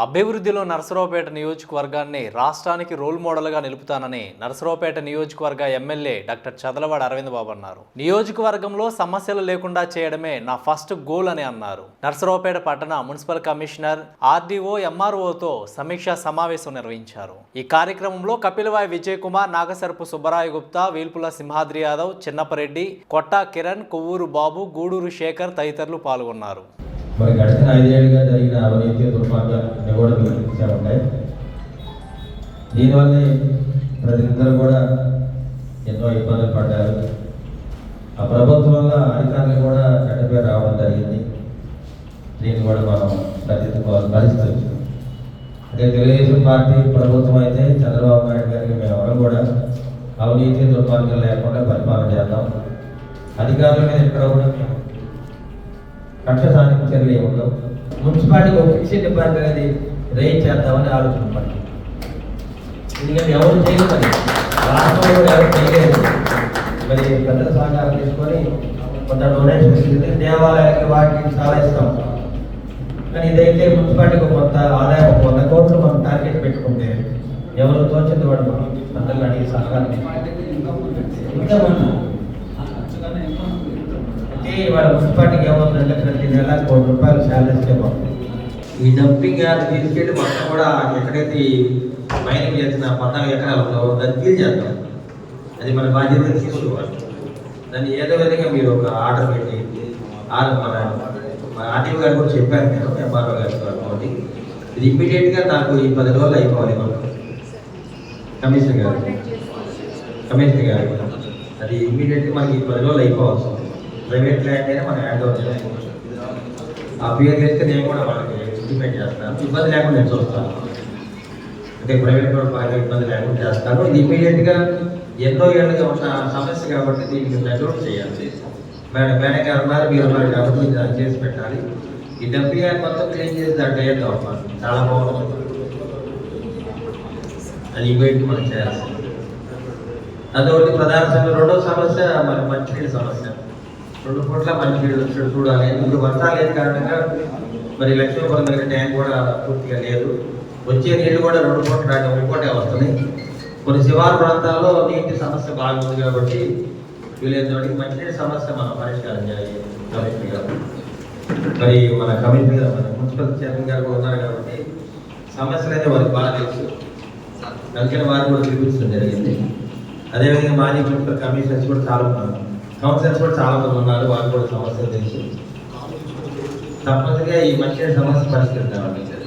అభివృద్ధిలో నరసరావుపేట నియోజకవర్గాన్ని రాష్ట్రానికి రోల్ మోడల్గా నిలుపుతానని నరసరావుపేట నియోజకవర్గ ఎమ్మెల్యే డాక్టర్ చదలవాడ అరవింద్ బాబు అన్నారు. నియోజకవర్గంలో సమస్యలు లేకుండా చేయడమే నా ఫస్ట్ గోల్ అని అన్నారు. నరసరావుపేట పట్టణ మున్సిపల్ కమిషనర్ ఆర్డీఓ ఎంఆర్ఓతో సమీక్షా సమావేశం నిర్వహించారు. ఈ కార్యక్రమంలో కపిలవాయి విజయ్ కుమార్ నాగసరపు సుబ్బరాయ గుప్తా వీల్పుల సింహాద్రి యాదవ్ చిన్నపరెడ్డి కొట్టా కిరణ్ కొవ్వూరు బాబు గూడూరు శేఖర్ తదితరులు పాల్గొన్నారు. మరి గడిచిన ఐదేళ్ళుగా జరిగిన అవినీతి దుర్మార్గాన్ని కూడా మీరు చూసే ఉంటాయి. దీనివల్లే ప్రజలందరూ కూడా ఎన్నో ఇబ్బందులు పడ్డారు. ఆ ప్రభుత్వం వల్ల అధికారులు కూడా చెడ్డ పేరు రావడం జరిగింది. దీన్ని కూడా మనం సరిదిద్దుకోవాల్సిన పరిస్థితి వచ్చింది. అదే తెలుగుదేశం పార్టీ ప్రభుత్వం అయితే చంద్రబాబు నాయుడు గారికి మేము ఎవరు కూడా అవినీతి దుర్మార్గం లేకుండా పరిపాలన చేద్దాం. అధికారుల మీద ఎక్కడ కూడా మేము కక్ష సాధింపు చర్యలు ఏమి ఉండవు మున్సిపాలిటీకి ఒక ఫిక్స్డ్ డిపాజిట్ అనేది రేట్ చేద్దామని ఆలోచన పడి ఎందుకంటే ఎవరు చేయలేదు మరి. రాష్ట్రంలో కూడా ఎవరు చేయలేదు మరి పెద్దల సహకారం తీసుకొని కొంత డొనేషన్ ఇస్తుంది దేవాలయాలకి వాటికి చాలా ఇస్తాం. కానీ ఇదైతే మున్సిపాలిటీకి కొంత ఆదాయం ఒక వంద కోట్లు మనం టార్గెట్ పెట్టుకుంటే ఎవరు తోచింది వాడు మనం పెద్దలు అడిగి సహకారం తీసుకుంటాం. ఇంకా అంటే వాళ్ళ మున్సిపాలిటీకి ఏమవుతుందంటే ప్రతి నెల కోటి రూపాయలు శాలరీస్ ఇవ్వాలి ఈ డంపింగ్ యార్డ్ తీసుకెళ్ళి మొత్తం కూడా ఎక్కడైతే మైనింగ్ చేసిన పద్నాలుగు ఎకరాలు ఉందో దాన్ని క్లీన్ చేద్దాం. అది మన బాధ్యత తీసుకోవాలి దాన్ని ఏదో విధంగా మీరు ఒక ఆర్డర్ పెట్టి ఆర్డర్ మన మన ఆర్టీఓ గారు కూడా చెప్పారు నేను ఎంఆర్ఓ గారు కాబట్టి ఇది ఇమ్మీడియట్గా నాకు ఈ పది రోజులు అయిపోవాలి మనకు కమిషనర్ గారు. కమిషనర్ గారు. అది ఇమ్మీడియట్గా మనకి ఈ పది రోజులు అయిపోవచ్చు ప్రైవేట్ ల్యాండ్ అయినా మనం యాడ్ ఓవర్ చేసుకోవచ్చు ఆ పేరు చేస్తే నేను కూడా వాళ్ళకి ఇంటిమేట్ చేస్తాను. ఇబ్బంది లేకుండా నేను చూస్తాను. అంటే ప్రైవేట్ కూడా బాగా ఇబ్బంది లేకుండా చేస్తాను. ఇది ఇమీడియట్గా ఎన్నో ఏళ్ళుగా ఉన్న సమస్య కాబట్టి దీనికి నెట్వర్క్ చేయాలి. మేడం మేడం గారు ఉన్నారు మీరు ఉన్నారు కాబట్టి చేసి పెట్టాలి. ఈ డబ్బు మొత్తం క్లీన్ చేసి దాంట్లో ఏం కావాలి చాలా బాగుంటుంది అది ఇమీడియట్ మనం చేయాల్సింది. అదొకటి ప్రధాన సమస్య. రెండో సమస్య మరి మంచినీళ్ళ సమస్య. రెండు పూట్ల మంచినీళ్ళు వచ్చి చూడాలి. ఇప్పుడు వర్షాలు లేని కారణంగా మరి లక్ష్మీపురం దగ్గర ట్యాంక్ కూడా పూర్తిగా లేదు. వచ్చే నీళ్ళు కూడా రెండు పూట్ల రాక ఒక వస్తున్నాయి కొన్ని శివారు ప్రాంతాల్లో నీటి సమస్య బాగుంది కాబట్టి వీలైనంతవరకు మంచినీటి సమస్య మనం పరిష్కారం చేయాలి. కమిషనర్ గారు. మరి మన కమిషనర్ గారు మన మున్సిపల్ చైర్మన్ గారు ఉన్నారు కాబట్టి సమస్యలు అయితే వారికి బాగా తెలుసు. అందుకని వారిని కూడా చూపించడం జరిగింది. అదేవిధంగా మాజీ మున్సిపల్ కమిషనర్స్ కూడా చాలా ఉన్నారు. సమస్యలు కూడా చాలా మంది ఉన్నారు వాళ్ళు కూడా సమస్యలు తెలుసు. తప్పనిసరిగా ఈ మంచి సమస్య పరిష్కరించాలి